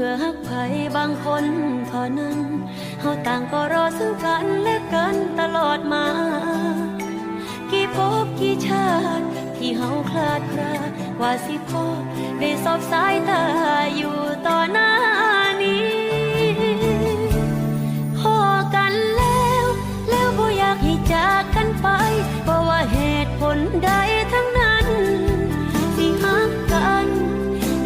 พื่อหักไผบางคนเท่านั้นเฮาต่างก็รอซึ่งกันและกันตลอดมา กี่พบกี่ชาติที่เฮาคลาดคลากว่าสิพอได้สอบสายตา